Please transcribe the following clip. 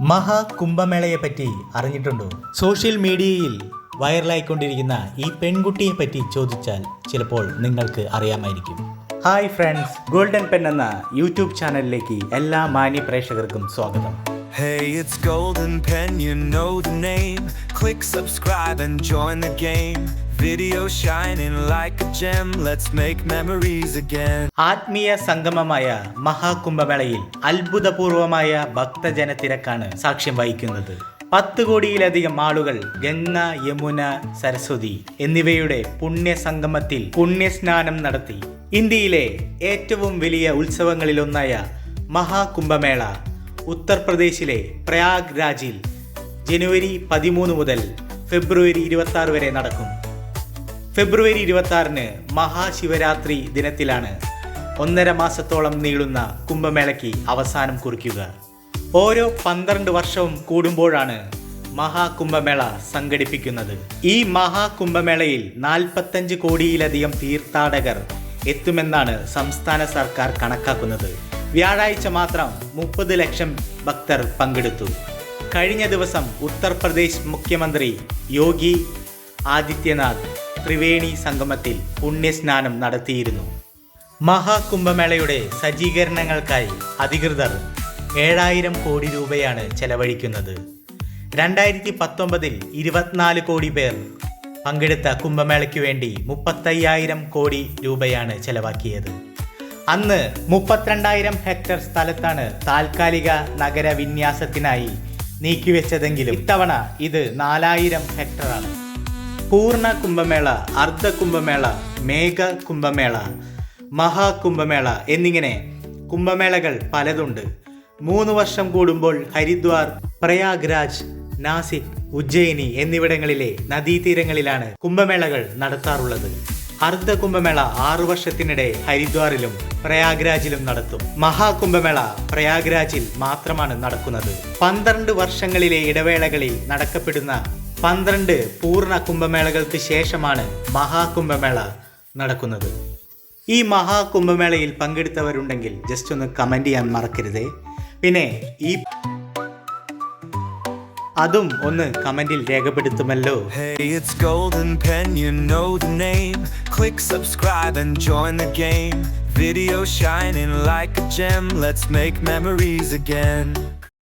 മഹാകുംഭമേളയെ പറ്റി അറിഞ്ഞിട്ടുണ്ടോ? സോഷ്യൽ മീഡിയയിൽ വൈറലായിക്കൊണ്ടിരിക്കുന്ന ഈ പെൺകുട്ടിയെ പറ്റി ചോദിച്ചാൽ ചിലപ്പോൾ നിങ്ങൾക്ക് അറിയാമായിരിക്കും. ഹായ് ഫ്രണ്ട്സ് ഗോൾഡൻ പെൻ എന്ന യൂട്യൂബ് ചാനലിലേക്ക് എല്ലാ മാന്യ പ്രേക്ഷകർക്കും സ്വാഗതം. Hey, it's Golden Pen, you know the name. Click subscribe and join the game. Video shining like a gem, let's make memories again. ആത്മീയ സംഗമമായ മഹാകുംഭമേളയിൽ അത്ഭുതപൂർവമായ ഭക്തജന തിരക്കാണ് സാക്ഷ്യം വഹിക്കുന്നത് പത്ത് കോടിയിലധികം ആളുകൾ ഗംഗ യമുന സരസ്വതി എന്നിവയുടെ പുണ്യസംഗമത്തിൽ പുണ്യസ്നാനം നടത്തി ഇന്ത്യയിലെ ഏറ്റവും വലിയ ഉത്സവങ്ങളിലൊന്നായ മഹാകുംഭമേള ഉത്തർപ്രദേശിലെ പ്രയാഗ് രാജിൽ ജനുവരി പതിമൂന്ന് മുതൽ ഫെബ്രുവരി ഇരുപത്തി വരെ നടക്കും. ഫെബ്രുവരി ഇരുപത്തി ആറിന് മഹാശിവരാത്രി ദിനത്തിലാണ് ഒന്നര മാസത്തോളം നീളുന്ന കുംഭമേളയ്ക്ക് അവസാനം കുറിക്കുക. ഓരോ പന്ത്രണ്ട് വർഷവും കൂടുമ്പോഴാണ് മഹാകുംഭമേള സംഘടിപ്പിക്കുന്നത്. ഈ മഹാകുംഭമേളയിൽ നാൽപ്പത്തഞ്ച് കോടിയിലധികം തീർത്ഥാടകർ എത്തുമെന്നാണ് സംസ്ഥാന സർക്കാർ കണക്കാക്കുന്നത്. വ്യാഴാഴ്ച മാത്രം മുപ്പത് ലക്ഷം ഭക്തർ പങ്കെടുത്തു. കഴിഞ്ഞ ദിവസം ഉത്തർപ്രദേശ് മുഖ്യമന്ത്രി യോഗി ആദിത്യനാഥ് ത്രിവേണി സംഗമത്തിൽ പുണ്യസ്നാനം നടത്തിയിരുന്നു. മഹാകുംഭമേളയുടെ സജ്ജീകരണങ്ങൾക്കായി അധികൃതർ ഏഴായിരം കോടി രൂപയാണ് ചെലവഴിക്കുന്നത്. രണ്ടായിരത്തി പത്തൊമ്പതിൽ ഇരുപത്തിനാല് കോടി പേർ പങ്കെടുത്ത കുംഭമേളയ്ക്ക് വേണ്ടി മുപ്പത്തയ്യായിരം കോടി രൂപയാണ് ചെലവാക്കിയത്. അന്ന് മുപ്പത്തിരണ്ടായിരം ഹെക്ടർ സ്ഥലത്താണ് താൽക്കാലിക നഗര വിന്യാസത്തിനായി നീക്കിവെച്ചതെങ്കിലും ഇത്തവണ ഇത് നാലായിരം ഹെക്ടറാണ്. പൂർണ കുംഭമേള അർദ്ധ കുംഭമേള മേഘ കുംഭമേള മഹാകുംഭമേള എന്നിങ്ങനെ കുംഭമേളകൾ പലതുണ്ട്. മൂന്ന് വർഷം കൂടുമ്പോൾ ഹരിദ്വാർ പ്രയാഗ്രാജ് നാസിക് ഉജ്ജയിനി എന്നിവിടങ്ങളിലെ നദീതീരങ്ങളിലാണ് കുംഭമേളകൾ നടത്താറുള്ളത്. അർദ്ധ കുംഭമേള ആറു വർഷത്തിനിടെ ഹരിദ്വാറിലും പ്രയാഗ്രാജിലും നടത്തും. മഹാകുംഭമേള പ്രയാഗ്രാജിൽ മാത്രമാണ് നടക്കുന്നത്. പന്ത്രണ്ട് വർഷങ്ങളിലെ ഇടവേളകളിൽ നടക്കപ്പെടുന്ന പന്ത്രണ്ട് പൂർണ കുംഭമേളകൾക്ക് ശേഷമാണ് മഹാകുംഭമേള നടക്കുന്നത്. ഈ മഹാകുംഭമേളയിൽ പങ്കെടുത്തവരുണ്ടെങ്കിൽ ജസ്റ്റ് ഒന്ന് കമന്റ് ചെയ്യാൻ മറക്കരുതേ. പിന്നെ ഈ അതും ഒന്ന് കമന്റിൽ രേഖപ്പെടുത്തുമല്ലോ Hey, it's Golden Pen, you know the name. Click subscribe and join the game. Video shining like a gem, let's make memories again.